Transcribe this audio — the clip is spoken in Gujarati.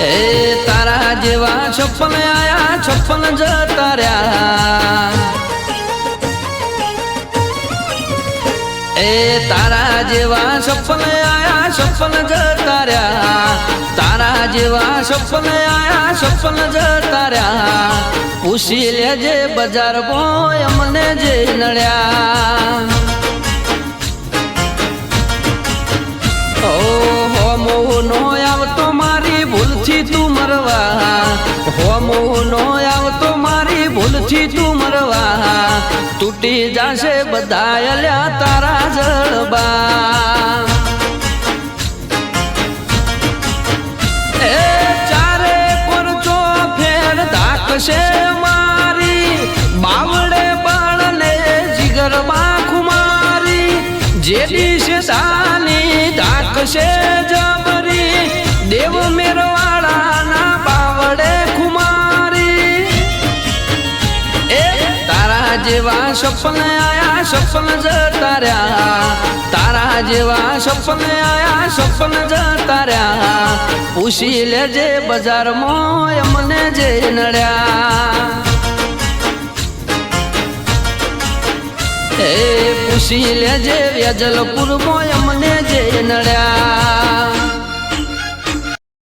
એ તારા જેવા છપ્પન આયા, છપ્પન જતા રહ્યા એ તારા જેવા છપ્પન આયા, છપ્પન જતા રહ્યા તારા જેવા છપ્પન આયા, છપ્પન જતા રહ્યા પૂછી લેજે બજાર બોય અમને જે નડ્યા. મોહનો આવતો મારી ભૂલથી તું મરવા. તૂટી જાશે બધા અલ્યા તારા જળબા. ચારે પરચો ફેર ધાકશે મારી. બાવડે બાળને જીગરમાં ખુમારી જે દાની ધાકશે જબરી. દેવ મેરવાળાના જેવા સપન આયા સપન જતા રહ્યા. તારા જેવા સપન આયા સપન જતા રહ્યા. પૂછી લેજે બજારમાં મને જે નડ્યા. એ પૂછી લેજે વ્યાજલપુર મોય મને જે નડ્યા.